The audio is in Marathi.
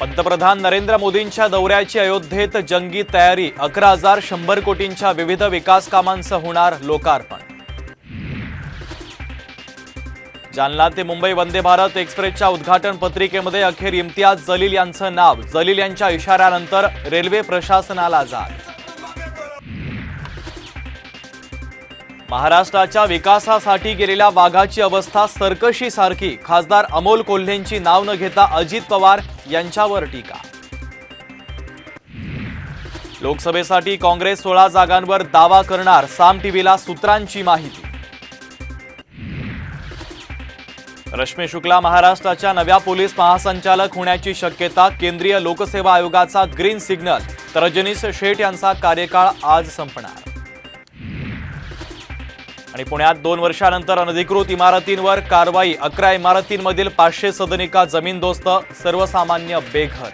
पंतप्रधान नरेंद्र मोदींच्या दौऱ्याची अयोध्येत जंगी तयारी अकरा हजार शंभर कोटींच्या विविध विकास कामांचं होणार लोकार्पण. जालना ते मुंबई वंदे भारत एक्सप्रेसच्या उद्घाटन पत्रिकेमध्ये अखेर इम्तियाज जलील यांचं नाव. जलील यांच्या इशाऱ्यानंतर रेल्वे प्रशासनाला जात महाराष्ट्राच्या विकासासाठी गेलेल्या वाघाची अवस्था सर्कशीसारखी खासदार अमोल कोल्हेंची नाव न घेता अजित पवार यांच्यावर टीका. लोकसभेसाठी काँग्रेस सोळा जागांवर दावा करणार साम टीव्हीला सूत्रांची माहिती. रश्मी शुक्ला महाराष्ट्राच्या नव्या पोलीस महासंचालक होण्याची शक्यता केंद्रीय लोकसेवा आयोगाचा ग्रीन सिग्नल. तर रजनीश शेठ यांचा कार्यकाळ आज संपणार. आणि पुण्यात दोन वर्षानंतर अनधिकृत इमारतींवर कारवाई अकरा इमारतींमधील पाचशे सदनिका जमीनदोस्त सर्वसामान्य बेघर.